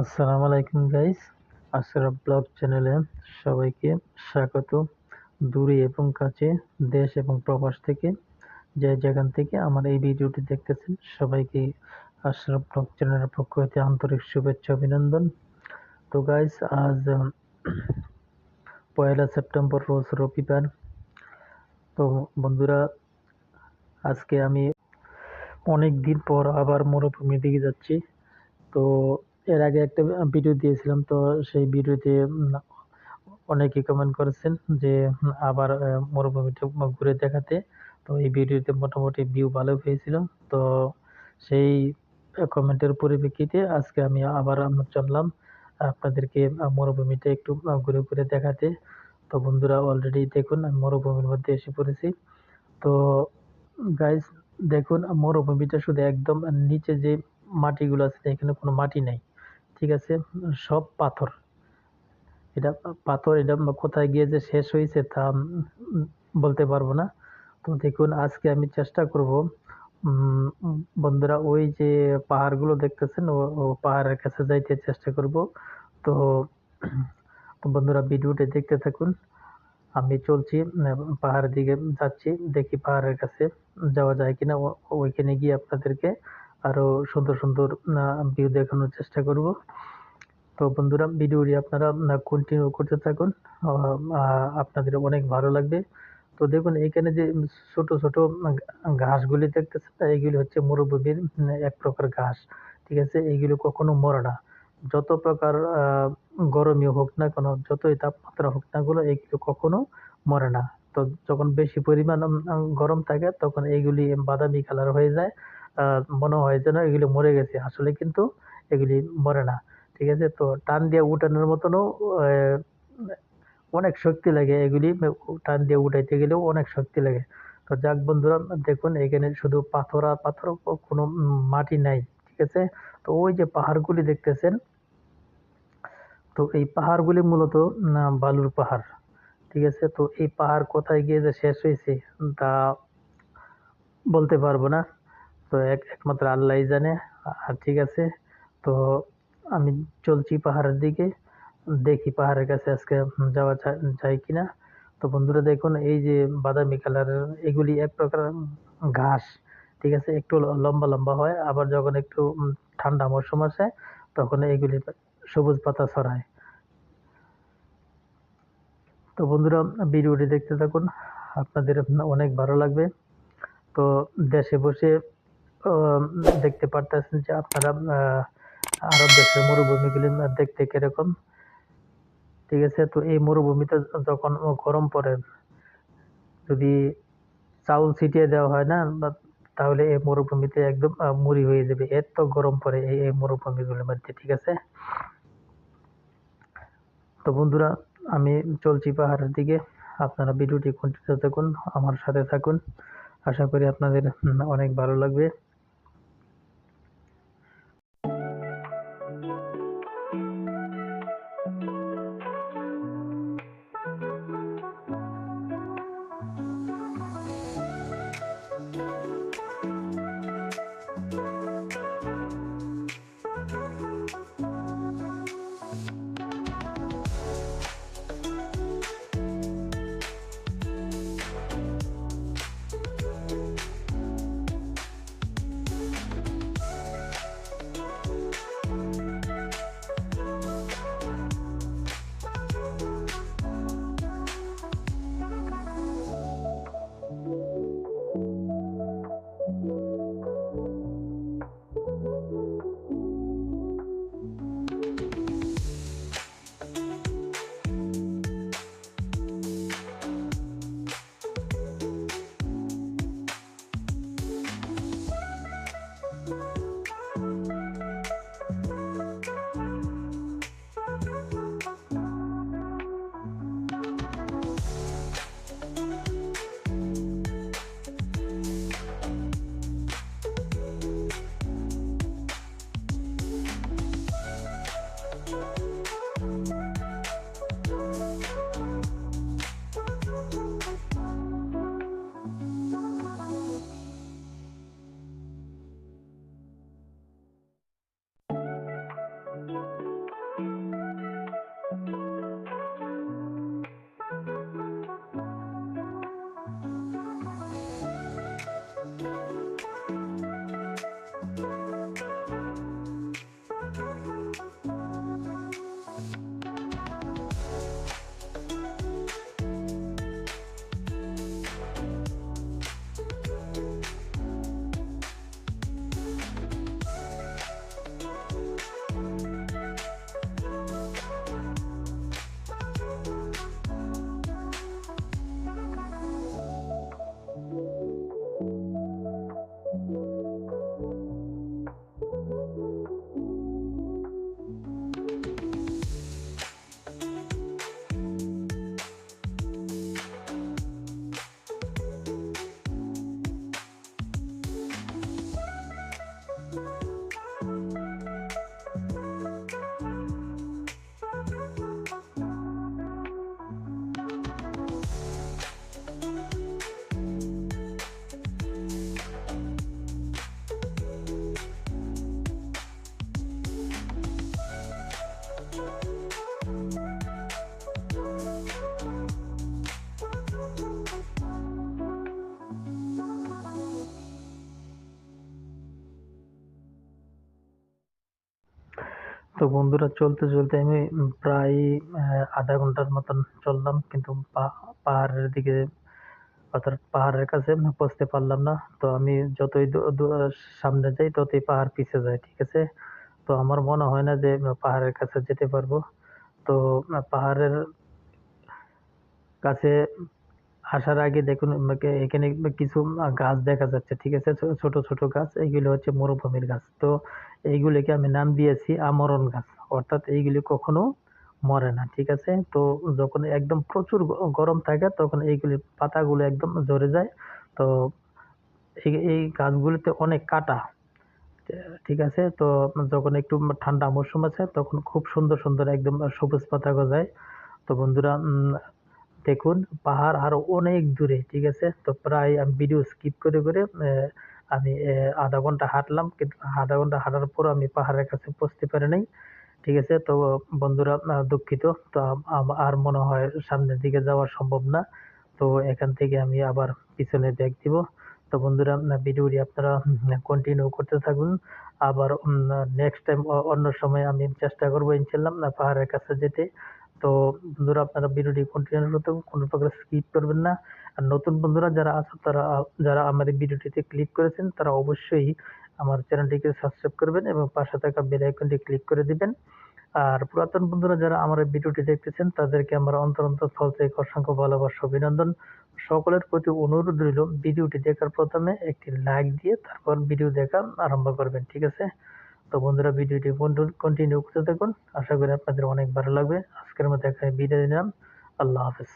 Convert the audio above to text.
আসসালামু আলাইকুম guys Ashraf blog চ্যানেলে সবাইকে স্বাগত। দূরে এবং কাছে, দেশ এবং প্রবাস থেকে, যে যেখান থেকে আমার এই ভিডিওটি দেখতেছেন, সবাইকে আশরাফ ব্লগ চ্যানেলের পক্ষ হতে আন্তরিক শুভেচ্ছা, অভিনন্দন। তো গাইস আজ পয়লা সেপ্টেম্বর, রোজ রবিবার। তো বন্ধুরা, আজকে আমি অনেক দিন পর আবার মরুভূমির দিকে যাচ্ছি। তো এর আগে একটা ভিডিও দিয়েছিলাম, তো সেই ভিডিওতে অনেকে কমেন্ট করেছেন যে আবার মরুভূমিটা ঘুরে দেখাতে। তো এই ভিডিওতে মোটামুটি ভিউ ভালো পেয়েছিল। তো সেই কমেন্টের পরিপ্রেক্ষিতে আজকে আমি আবার চললাম আপনাদেরকে মরুভূমিটা একটু ঘুরে ঘুরে দেখাতে। তো বন্ধুরা অলরেডি দেখুন, আমি মরুভূমির মধ্যে এসে পড়েছি। তো গাইস দেখুন, মরুভূমিটা শুধু একদম নিচে যে মাটিগুলো আছে এখানে কোনো মাটি নাই। ঠিক আছে? সব পাথর। এটা পাথর এটা কোথায় গিয়ে যে শেষ হয়েছে তা বলতে পারব না। তো দেখুন, আজকে আমি চেষ্টা করব বন্ধুরা ওই যে পাহাড়গুলো দেখতেছেন, ও পাহাড়ের কাছে যাইতে চেষ্টা করব। তো বন্ধুরা ভিডিওটি দেখতে থাকুন। আমি চলছি, পাহাড়ের দিকে যাচ্ছি, দেখি পাহাড়ের কাছে যাওয়া যায় কিনা। ওইখানে গিয়ে আপনাদেরকে আরও সুন্দর সুন্দর ভিউ দেখানোর চেষ্টা করব। তো বন্ধুরা ভিডিওটি আপনারা কন্টিনিউ করতে থাকুন। আপনাদের অনেক ভালো লাগবে। তো দেখুন এখানে যে ছোট ছোট ঘাসগুলি দেখতেছেন না, এগুলি হচ্ছে মরুভূমির এক প্রকার ঘাস। ঠিক আছে? এইগুলো কখনো মরে না। যত প্রকার গরমই হোক না কেন যতই তাপমাত্রা হোক না গুলো এগুলো কখনো মরে না। তো যখন বেশি পরিমাণ গরম থাকে তখন এগুলি বাদামি কালার হয়ে যায়। মনে হয় যেন এগুলি মরে গেছে। আসলে কিন্তু এগুলি মরে না। ঠিক আছে? তো টান দিয়ে উঠানোর মতনও অনেক শক্তি লাগে এগুলি। টান দিয়ে উঠাইতে গেলেও অনেক শক্তি লাগে। তো যাক বন্ধুরা, দেখুন এখানে শুধু পাথর আর পাথর, কোনো মাটি নাই। ঠিক আছে? তো ওই যে পাহাড়গুলি দেখতেছেন, তো এই পাহাড়গুলি মূলত বালুর পাহাড়। ঠিক আছে? তো এই পাহাড় কোথায় গিয়ে যে শেষ হয়েছে তা বলতে পারব না। তো এক, একমাত্র আল্লাহই জানে। আর ঠিক আছে, তো আমি চলছি পাহাড়ের দিকে। দেখি পাহাড়ের কাছে আজকে যাওয়া যায় কিনা। তো বন্ধুরা দেখুন, এই যে বাদামি কালারের এগুলি এক প্রকার ঘাস, ঠিক আছে? একটু লম্বা লম্বা হয়, আবার যখন একটু ঠান্ডা মৌসুম আসে, তখন এগুলি সবুজ পাতা ছড়ায়। তো বন্ধুরা, ভিডিওটি দেখতে থাকুন। আপনাদের অনেক ভালো লাগবে। তো দেশে বসে দেখতে পারতেছেন যে আপনারা আরব দেশের মরুভূমিগুলি দেখতে কীরকম। ঠিক আছে? তো এই মরুভূমিতে যখন গরম পড়ে, যদি চাউল ছিটিয়ে দেওয়া হয় না তাহলে এই মরুভূমিতে একদম মুড়ি হয়ে যাবে। এত গরম পড়ে এই এই মরুভূমিগুলোর মধ্যে, ঠিক আছে? তো বন্ধুরা আমি চলছি পাহাড়ের দিকে। আপনারা ভিডিওটি কন্টিনিউ থাকুন আমার সাথে থাকুন। আশা করি আপনাদের অনেক ভালো লাগবে। তো বন্ধুরা চলতে চলতে আমি প্রায় আধা ঘণ্টার মতন চললাম, কিন্তু পাহাড়ের দিকে, অর্থাৎ পাহাড়ের কাছে পৌঁছতে পারলাম না। তো আমি যতই সামনে যাই, ততই পাহাড় পিছে যায় ঠিক আছে? তো আমার মনে হয় না যে পাহাড়ের কাছে যেতে পারব। তো পাহাড়ের কাছে আসার আগে দেখুন এখানে কিছু গাছ দেখা যাচ্ছে, ঠিক আছে? ছোট ছোট গাছ, এইগুলো হচ্ছে মরুভূমির গাছ। তো এইগুলিকে আমি নাম দিয়েছি আমরণ গাছ। অর্থাৎ এইগুলি কখনো মরে না, ঠিক আছে? তো যখন একদম প্রচুর গরম থাকে, তখন এইগুলি পাতাগুলো একদম ঝরে যায়। তো এই গাছগুলিতে অনেক কাটা, ঠিক আছে? তো যখন একটু ঠান্ডা মৌসুম আছে, তখন খুব সুন্দর সুন্দর একদম সবুজ পাতা গজায়। তো বন্ধুরা দেখুন, পাহাড় আরও অনেক দূরে, ঠিক আছে? তো প্রায় আমি ভিডিও স্কিপ করে করে আমি আধা ঘণ্টা হাঁটলাম, কিন্তু আধা ঘণ্টা হাঁটার পর আমি পাহাড়ের কাছে পৌঁছতে পারি নাই, ঠিক আছে? তো বন্ধুরা দুঃখিত। তো আর মনে হয় সামনের দিকে যাওয়া সম্ভব না। তো এখান থেকে আমি আবার পিছনে ব্যাগ দিব। তো বন্ধুরা ভিডিওটি আপনারা কন্টিনিউ করতে থাকুন। আবার নেক্সট টাইম অন্য সময় আমি চেষ্টা করব, ইনশাল্লাহ পাহাড়ের কাছে যেতে। তো বন্ধুরা আপনারা ভিডিওটি কন্টিনিউ করতে কোনো প্রকার স্কিপ করবেন না। আর নতুন বন্ধুরা যারা আছে তারা, যারা আমার এই ভিডিওটিতে ক্লিক করেছেন, তারা অবশ্যই আমার চ্যানেলটিকে সাবস্ক্রাইব করবেন এবং পাশে থাকা বেল আইকনটি ক্লিক করে দিবেন। আর পুরাতন বন্ধুরা যারা আমার এই ভিডিওটি দেখতেছেন, তাদেরকে আমার অন্তর অন্তর স্থল থেকে অসংখ্য ভালোবাসা, অভিনন্দন। সকলের প্রতি অনুরোধ রইল ভিডিওটি দেখার প্রথমে একটি লাইক দিয়ে তারপর ভিডিও দেখা আরম্ভ করবেন, ঠিক আছে? তো বন্ধুরা, ভিডিওটি কন্টিনিউ করতে থাকুন। আশা করি আপনাদের অনেক ভালো লাগবে। আজকের মতো এখানে বিদায় নিলাম। আল্লাহ হাফেজ।